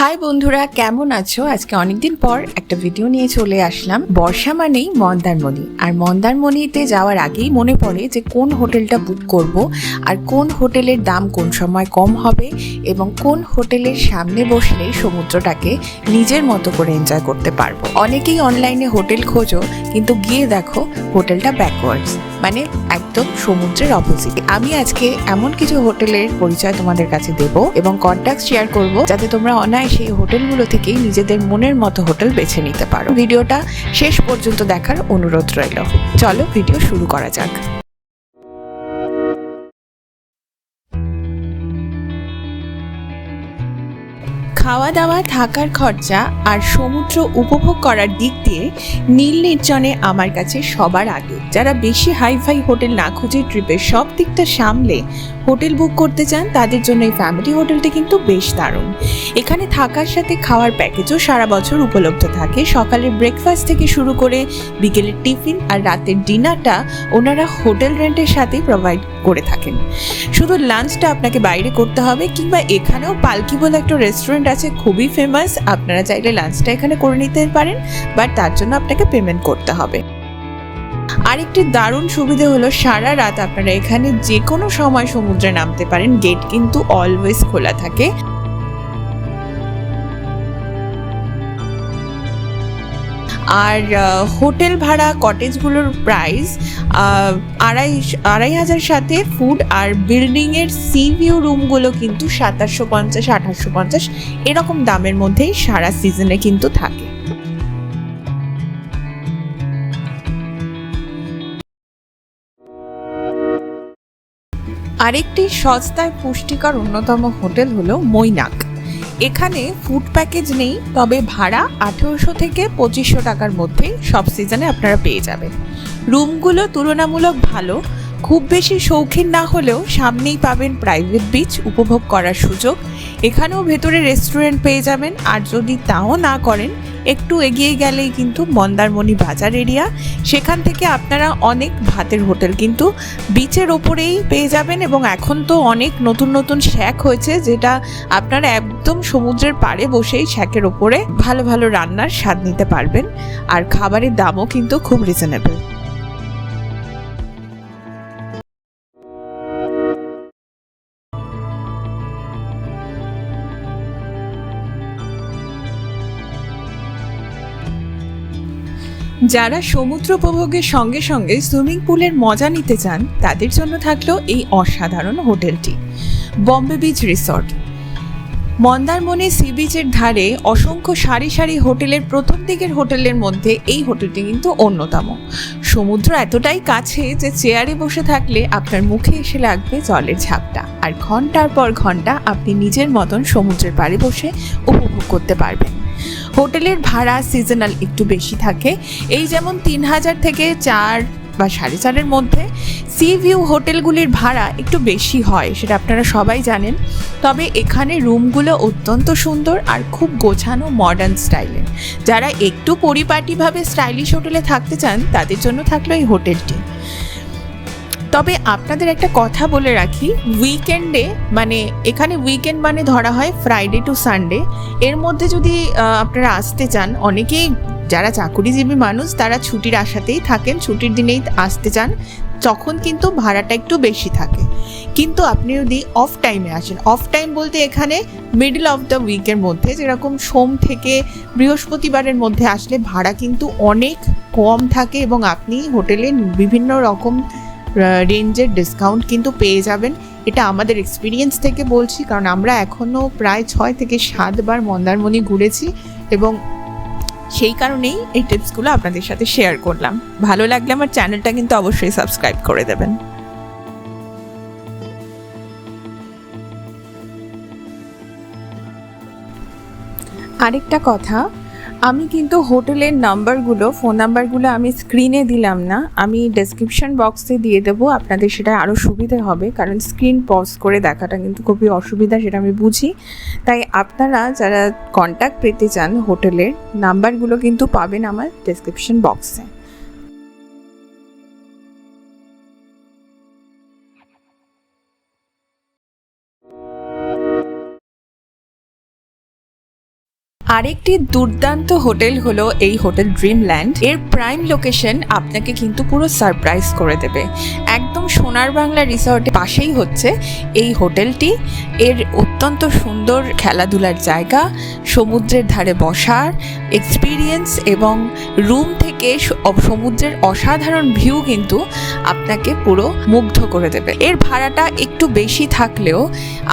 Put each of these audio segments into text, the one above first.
High বন্ধুরা, কেমন আছো? আজকে অনেকদিন পর একটা ভিডিও নিয়ে চলে আসলাম। বর্ষা মানেই মন্দারমণি। আর মন্দারমণিতে যাওয়ার আগেই মনে পড়ে যে কোন হোটেলটা বুক করব আর কোন হোটেলের দাম কোন সময় কম হবে এবং কোন হোটেলের সামনে বসলে সমুদ্রটাকে নিজের মতো করে এনজয় করতে পারব। অনেকেই অনলাইনে হোটেল খোঁজো, কিন্তু গিয়ে দেখো হোটেলটা ব্যাকওয়ার্ডস মানে একদম সমুদ্রের অপোজিট আমি আজকে এমন কিছু হোটেলের পরিচয় তোমাদের কাছে দেব এবং কন্ট্যাক্ট শেয়ার করব, যাতে তোমরা অনায়াসে এই হোটেলগুলো থেকেই নিজেদের মনের মতো হোটেল বেছে নিতে পারো। ভিডিওটা শেষ পর্যন্ত দেখার অনুরোধ রইল। চলো ভিডিও শুরু করা যাক। খাওয়া দাওয়া থাকার খরচা আর সমুদ্র উপভোগ করার দিক দিয়ে নীল নির্জনে আমার কাছে সবার আগে। যারা বেশি হাই ফাই হোটেল না খুঁজে ট্রিপের সব দিকটা সামলে হোটেল বুক করতে চান, তাদের জন্য এই ফ্যামিলি হোটেলটি কিন্তু বেশ দারুণ। এখানে থাকার সাথে খাওয়ার প্যাকেজও সারা বছর উপলব্ধ থাকে। সকালের ব্রেকফাস্ট থেকে শুরু করে বিকেলের টিফিন আর রাতের ডিনারটা ওনারা হোটেল রেন্টের সাথেই প্রোভাইড করে থাকেন। শুধু লাঞ্চটা আপনাকে বাইরে করতে হবে কিংবা এখানেও পালকি বলে একটা রেস্টুরেন্ট আছে, খুবই ফেমাস আপনারা চাইলে লাঞ্চটা এখানে করে নিতে পারেন বাট তার জন্য আপনাকে পেমেন্ট করতে হবে। আরেকটি দারুণ সুবিধে হলো সারা রাত আপনারা এখানে যে কোনো সময় সমুদ্রে নামতে পারেন। গেট কিন্তু অলওয়েজ খোলা থাকে। আর হোটেল ভাড়া, কটেজগুলোর প্রাইস আড়াই আড়াই হাজার সাথে ফুড আর বিল্ডিংয়ের সি ভিউ রুমগুলো কিন্তু সাতাশশো পঞ্চাশ, আঠাশশো পঞ্চাশ, এরকম দামের মধ্যেই সারা সিজনে কিন্তু থাকে। আরেকটি সস্তায় পুষ্টিকর অন্যতম হোটেল হলো মৈনাক। এখানে ফুড প্যাকেজ নেই, তবে ভাড়া আঠেরোশো থেকে পঁচিশশো টাকার মধ্যে সব সিজনে আপনারা পেয়ে যাবেন। রুমগুলো তুলনামূলক ভালো খুব বেশি শৌখিন না হলেও সামনেই পাবেন প্রাইভেট বিচ উপভোগ করার সুযোগ। এখানেও ভেতরে রেস্টুরেন্ট পেয়ে যাবেন, আর যদি তাও না করেন, একটু এগিয়ে গেলেই কিন্তু মন্দারমণি বাজার এরিয়া সেখান থেকে আপনারা অনেক ভাতের হোটেল কিন্তু বিচের ওপরেই পেয়ে যাবেন এবং এখন তো অনেক নতুন নতুন শ্যাক হয়েছে, যেটা আপনারা একদম সমুদ্রের পাড়ে বসেই শ্যাকের ওপরে ভালো ভালো রান্নার স্বাদ নিতে পারবেন। আর খাবারের দামও কিন্তু খুব রিজনেবল যারা সমুদ্র উপভোগের সঙ্গে সঙ্গে সুইমিং পুলের মজা নিতে চান, তাদের জন্য থাকল এই অসাধারণ হোটেলটি। Bombay beach resort. Mandarmani sea বিচের ধারে অসংখ্য সারি সারি হোটেলের প্রথম দিকের হোটেলের মধ্যে এই হোটেলটি কিন্তু অন্যতম। সমুদ্র এতটাই কাছে যে চেয়ারে বসে থাকলে আপনার মুখে এসে লাগবে জলের ঝাপটা। আর ঘণ্টার পর ঘণ্টা আপনি নিজের মতন সমুদ্রের পাড়ে বসে উপভোগ করতে পারবেন। হোটেলের ভাড়া সিজনাল একটু বেশি থাকে। এই যেমন তিন হাজার থেকে চার বা সাড়ে চারের মধ্যে সি ভিউ হোটেলগুলির ভাড়া একটু বেশি হয়, সেটা আপনারা সবাই জানেন। তবে এখানে রুমগুলো অত্যন্ত সুন্দর আর খুব গোছানো মডার্ন স্টাইলের যারা একটু পরিপাটিভাবে স্টাইলিশ হোটেলে থাকতে চান, তাদের জন্য থাকল এই হোটেলটি। তবে আপনাদের একটা কথা বলে রাখি উইকেন্ডে মানে এখানে উইকেন্ড মানে ধরা হয় ফ্রাইডে টু সানডে এর মধ্যে যদি আপনারা আসতে চান, অনেকেই যারা চাকুরিজীবী মানুষ, তারা ছুটির আশাতেই থাকেন, ছুটির দিনেই আসতে চান, তখন কিন্তু ভাড়াটা একটু বেশি থাকে। কিন্তু আপনি যদি অফ টাইমে আসেন অফ টাইম বলতে এখানে মিডল অফ দ্য উইকের মধ্যে, যেরকম সোম থেকে বৃহস্পতিবারের মধ্যে আসলে ভাড়া কিন্তু অনেক কম থাকে এবং আপনি হোটেলে বিভিন্ন রকম রেঞ্জের ডিসকাউন্ট কিন্তু পেয়ে যাবেন। এটা আমাদের এক্সপিরিয়েন্স থেকে বলছি, কারণ আমরা এখনও প্রায় ছয় থেকে সাতবার মন্দারমণি ঘুরেছি এবং সেই কারণেই এই টিপসগুলো আপনাদের সাথে শেয়ার করলাম। ভালো লাগলে আমার চ্যানেলটা কিন্তু অবশ্যই সাবস্ক্রাইব করে দেবেন। আরেকটা কথা আমি কিন্তু হোটেলের নাম্বারগুলো, ফোন নাম্বারগুলো আমি স্ক্রিনে দিলাম না। আমি ডেসক্রিপশন বক্সে দিয়ে দেবো, আপনাদের সেটা আরও সুবিধে হবে, কারণ স্ক্রিন পজ করে দেখাটা কিন্তু খুবই অসুবিধা, সেটা আমি বুঝি। তাই আপনারা যারা কন্ট্যাক্ট পেতে চান হোটেলের, নাম্বারগুলো কিন্তু পাবেন আমার ডেসক্রিপশন বক্সে আরেকটি দুর্দান্ত হোটেল হলো এই হোটেল ড্রিমল্যান্ড। এর প্রাইম লোকেশন আপনাকে কিন্তু পুরো সারপ্রাইজ করে দেবে। একদম সোনার বাংলা রিসর্টের পাশেই হচ্ছে এই হোটেলটি। এর অত্যন্ত সুন্দর খেলাধুলার জায়গা, সমুদ্রের ধারে বসার এক্সপিরিয়েন্স এবং রুম থেকে সমুদ্রের অসাধারণ ভিউ কিন্তু আপনাকে পুরো মুগ্ধ করে দেবে। এর ভাড়াটা একটু বেশি থাকলেও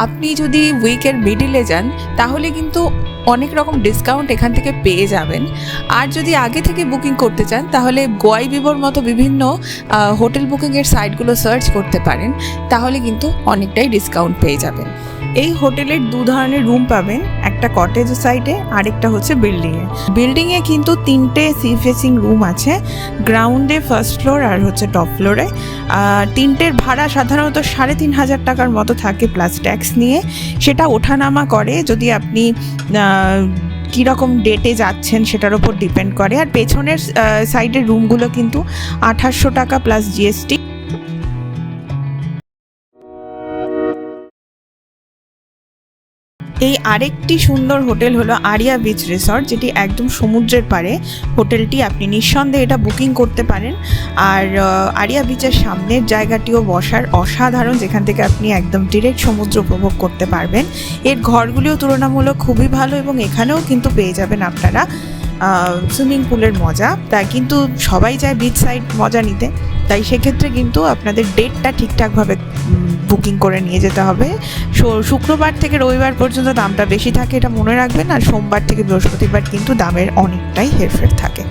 আপনি যদি উইকের মিডিলে যান, তাহলে কিন্তু অনেক রকম ডিসকাউন্ট এখান থেকে পেয়ে যাবেন। আর যদি আগে থেকে বুকিং করতে চান, তাহলে গোয়াই বিবোর মতো বিভিন্ন হোটেল বুকিংয়ের সাইটগুলো সার্চ করতে পারেন। তাহলে কিন্তু অনেকটাই ডিসকাউন্ট পেয়ে যাবেন। এই হোটেলের দু ধরনের রুম পাবেন, একটা কটেজ সাইডে আরেকটা হচ্ছে বিল্ডিংয়ে বিল্ডিংয়ে কিন্তু তিনটে সি ফেসিং রুম আছে গ্রাউন্ডে ফার্স্ট ফ্লোর আর হচ্ছে টপ ফ্লোরে তিনটের ভাড়া সাধারণত সাড়ে তিন হাজার টাকার মতো থাকে প্লাস ট্যাক্স নিয়ে। সেটা ওঠানামা করে, যদি আপনি কীরকম ডেটে যাচ্ছেন সেটার উপর ডিপেন্ড করে। আর পেছনের সাইডের রুমগুলো কিন্তু আঠাশশো টাকা প্লাস জিএসটি এই আরেকটি সুন্দর হোটেল হলো আরিয়া বিচ রিসর্ট, যেটি একদম সমুদ্রের পাড়ে। হোটেলটি আপনি নিঃসন্দেহে এটা বুকিং করতে পারেন। আর আরিয়া বিচের সামনের জায়গাটিও বসার অসাধারণ, যেখান থেকে আপনি একদম ডিরেক্ট সমুদ্র উপভোগ করতে পারবেন। এর ঘরগুলিও তুলনামূলক খুবই ভালো এবং এখানেও কিন্তু পেয়ে যাবেন আপনারা সুইমিং পুলের মজা। তাই কিন্তু সবাই চায় বিচ সাইড মজা নিতে। তাই সেক্ষেত্রে কিন্তু আপনাদের ডেটটা ঠিকঠাকভাবে বুকিং করে নিয়ে যেতে হবে। শুক্রবার থেকে রবিবার পর্যন্ত দামটা বেশি থাকে, এটা মনে রাখবেন। আর সোমবার থেকে বৃহস্পতিবার কিন্তু দামের অনেকটাই হেরফের থাকে।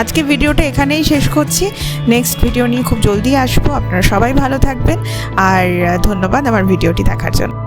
আজকে ভিডিওটা এখানেই শেষ করছি। নেক্সট ভিডিও নিয়ে খুব জলদি আসব। আপনারা সবাই ভালো থাকবেন। আর ধন্যবাদ আমার ভিডিওটি দেখার জন্য।